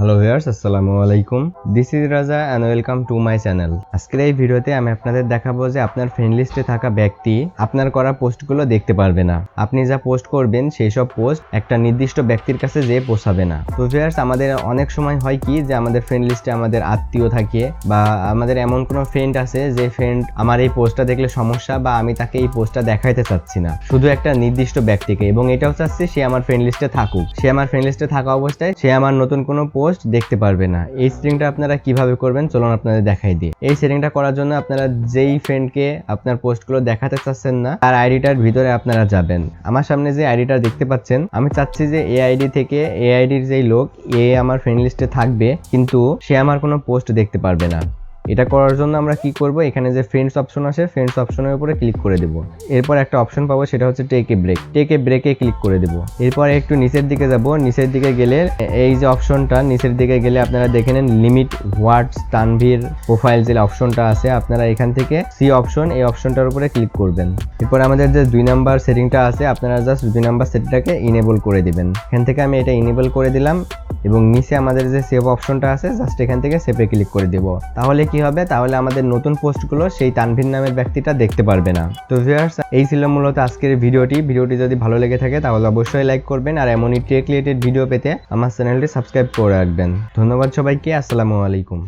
Hello viewers আসসালামু আলাইকুম this is Raja and welcome to my channel আজকের এই ভিডিওতে আমি আপনাদের দেখাবো যে আপনার ফ্রেন্ড লিস্টে থাকা ব্যক্তি আপনার করা পোস্টগুলো দেখতে পারবে না। আপনি যা পোস্ট করবেন, সেই সব পোস্ট একটা নির্দিষ্ট ব্যক্তির কাছে যেয়ে পৌঁছাবে না। তো ভিউয়ার্স আমাদের অনেক সময় হয় কি যে আমাদের ফ্রেন্ড লিস্টে আমাদের আত্মীয় থাকে বা আমাদের এমন কোনো ফ্রেন্ড আছে যে ফ্রেন্ড আমার এই পোস্টটা দেখলে সমস্যা বা আমি তাকে এই পোস্টটা দেখাইতে চাচ্ছি না। শুধু একটা নির্দিষ্ট ব্যক্তিকে এবং এটাও চাচ্ছি সে আমার ফ্রেন্ড লিস্টে থাকুক। সে আমার ফ্রেন্ড লিস্টে থাকা অবস্থায় সে আমার নতুন কোনো পোস্ট দেখতে পারবে না। এই সেটিংটা আপনারা কীভাবে করবেন চলুন আপনাদের দেখাই দিই। এই সেটিংটা করার জন্য আপনারা যেই ফ্রেন্ডকে আপনার পোস্টগুলো দেখাতে চাচ্ছেন না তার আইডিটার ভিতরে আপনারা যাবেন। আমার সামনে যে আইডিটা দেখতে পাচ্ছেন আমি চাচ্ছি যে এ আইডি থেকে এ আইডির যেই লোক এ আমার ফ্রেন্ড লিস্টে থাকবে কিন্তু সে আমার কোনো পোস্ট দেখতে পারবে না। এটা করার জন্য আমরা কি করব? এখানে যে ফ্রেন্ডস অপশন আছে ফ্রেন্ডস অপশনের উপরে ক্লিক করে দেব। এরপর একটা অপশন পাবো, সেটা হচ্ছে take a break take a ব্রেকে ক্লিক করে দেব। এরপর একটু নিচের দিকে যাব। নিচের দিকে গেলে এই যে অপশনটা নিচের দিকে গেলে আপনারা দেখে নেন লিমিট হোয়াটস তানভীর প্রোফাইল যে অপশনটা আছে, আপনারা এখান থেকে সি অপশন এই অপশনটার উপরে ক্লিক করবেন। এরপর আমাদের যে দুই নাম্বার সেটিংটা আছে, আপনারা জাস্ট দুই নাম্বার সেটিংটাকে ইনেবল করে দিবেন। এখান থেকে আমি এটা ইনেবল করে দিলাম। এবং নিচে আমাদের যে সেভ অপশনটা আছে জাস্ট এখান থেকে সেভে ক্লিক করে দেব। তাহলে কি হবে? তাহলে আমাদের নতুন পোস্টগুলো সেই তানভীর নামের ব্যক্তিটা দেখতে পারবে না। তো ভিউয়ার্স এই ছিল মূলত আজকের ভিডিওটি। ভিডিওটি যদি ভালো লেগে থাকে, তাহলে অবশ্যই লাইক করবেন আর এমনই টেক রিলেটেড ভিডিও পেতে আমার চ্যানেলটি সাবস্ক্রাইব করে রাখবেন। ধন্যবাদ সবাইকে, আসসালামু আলাইকুম।